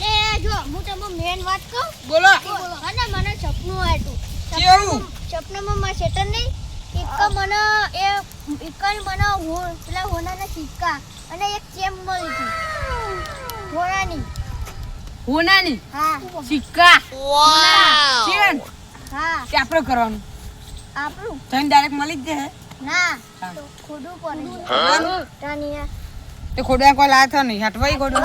લે જો હું તમને મેન વાત કહું? બોલો. અને મને સપનું આવ્યું કેવું? સપનામાં મારા શેતર નહીં. એક મને એ એક મને પેલા હોનાના સિક્કા અને એક ચેમ મળી હતી. હોનાની. હોનાની? હા. સિક્કા? વાવ ચેન હા. તે આપણે કરવાનું. આપણું? તને ડાયરેક્ટ મળી જ જશે. ના ખોડું પડે તાની તે ખોડવા કોઈ લાથો નહીં. હટવાઈ ખોડું.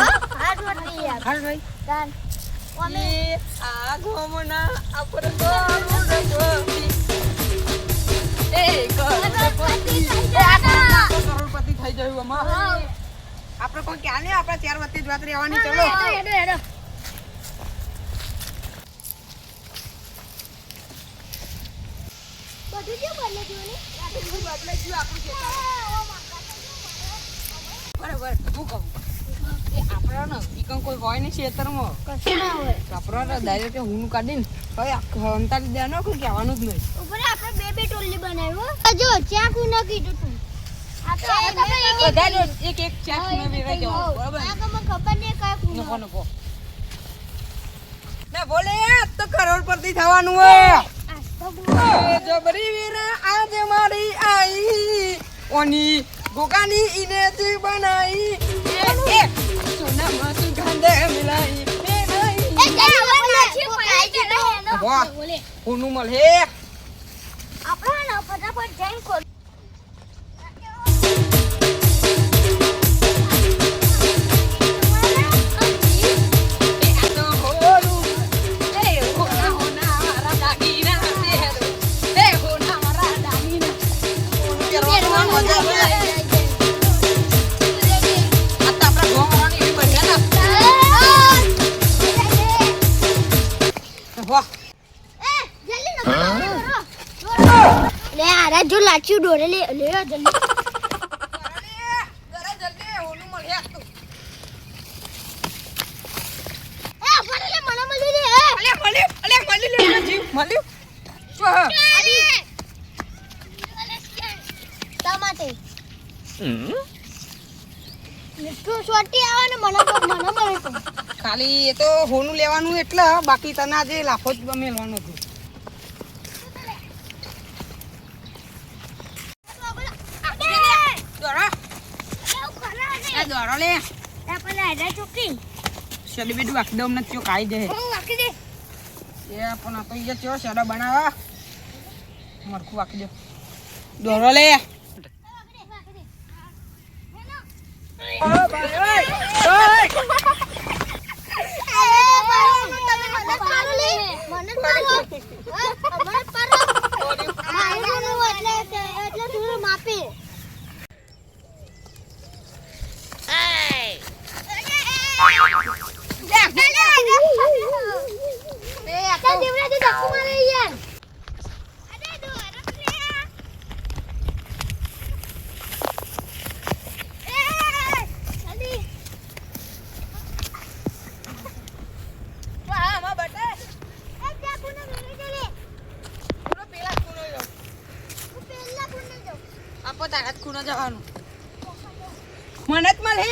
હાલ ભાઈ તાન અમે આ ગોમના આપણે ગોમના ગોપી. એ કરોડપતિ થઈ ગયા. કરોડપતિ થઈ જયું આપણે કોઈ ક્યાં નહીં આપણે ચાર વચ્ચે જ વાત રહેવાની ચલો. હેડો, હેડો, હેડો. બધું કેવું બદલાઈ ગયું ને? હું ને ના હું કહેવાનું જ નહીં ઉપર આપણે બે બે ટોલી બનાવ્યું હો. જો ચાકુ ન તો આપણે એક એક ચાક ને વેવાઈ આ ખબર નહીં કયા ખૂણો. નકો ના બોલે તો કરોડપતિ થવાનું હોય જબરી વીરા આજે મારી આઈ ઓની ગોકાની ઇનેજી બનાઈ એ સોનામાં સુગંધ મિલાઈ. કોનું મળે આપણે ફટાફટ જઈને આવે ને મને તો મને મળે તો. ખાલી એ તો હોનું લેવાનું એટલે બાકી તને આજે લાખો જ મેળવાનું હતું દોરા એ દોરો લે. શેડી બેડું આખી દમ નથી ચોક આવી જાય. એ પણ આ તો ઈ ચો શેડો બનાવા. મરખું આખી દો દોરો લે. માપી આપો તારા જવાનું. મને જ મળે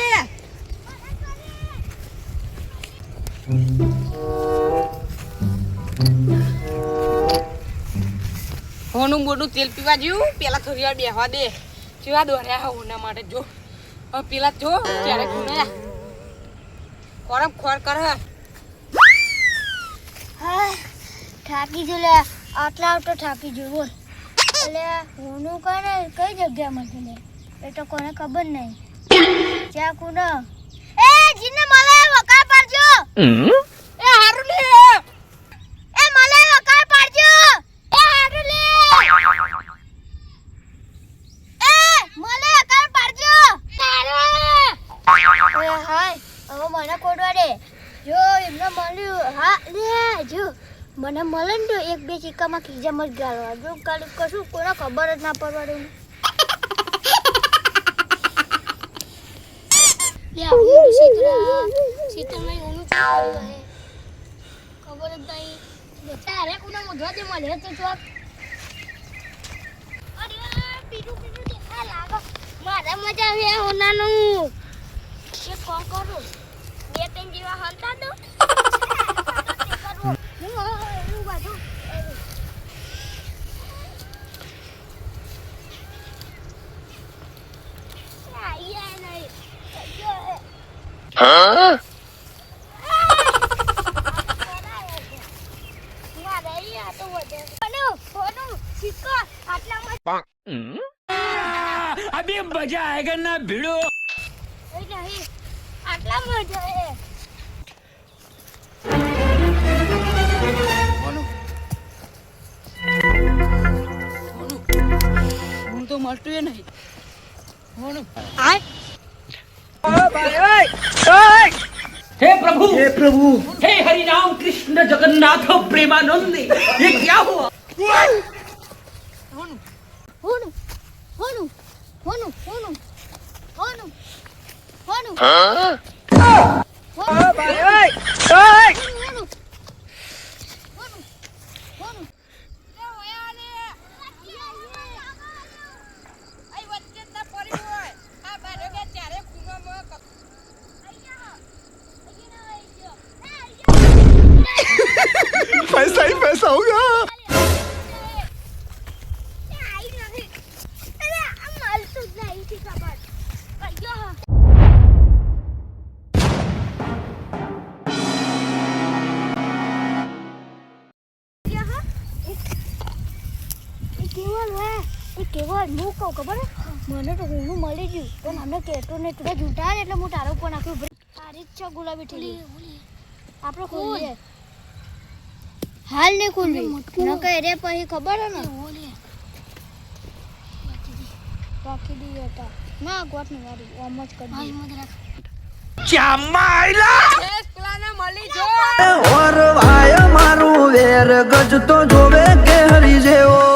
હોનું મોટું તેલ પીવા જેવું પેલા થોડી વાર બેહવા દે. કેવા દોર્યા હોના માટે જો. હવે પેલા જો ક્યારે ખૂણે ખોરમ ખોર કર થાકી જો લે આટલા આવતો થાકી જો બોલ એટલે હોનું કરે કઈ જગ્યામાં છે લે? એ તો કોને ખબર નહીં. ચા કુનો. એ જીને મળે વકાર પાડજો. મને મળે ને તો એક, બે સિક્કામાં ખીજામાં જ ગાળવા જો કાલે કશું કોને ખબર જ ના પડવા દઉં લે હું સીતરા સીતરા ઓનું ખબર જ નહીં. તારે કોના મોઢવા દે મળે તો અરે પીરું દેખાય, લાગે. મારા નહીં હોનાનું એક કોણ કરું. બે, ત્રણ જેવા હલતા દો અભી મજા આયેગા ના આટલા મજા હું તો મળતું નહીં હે પ્રભુ હે પ્રભુ હે હરિ રામ કૃષ્ણ જગન્નાથ પ્રેમાનંદ ये क्या हुआ? હોનું હોનું હોનું હોનું હોનું હોનું હા ઓ ભાઈ ઓય પણ હું કહું ખબર મને તો હું મળી ગયું. પણ અમને કેટો ને તું જૂટા એટલે હું તારો પણ આખું તારી જ છે ગુલાબી ઠીલી. આપણે ખોલીએ હાલ નહીં ખોલવી ન કહે રે પછી ખબર ને? રાખી દઈએ હતા ના ગોટની વારી ઓમ જ કરી ચામાયલા મળી જો ઓર વાય મારું વેર ગજ તો જોવે કે હરી જેવો.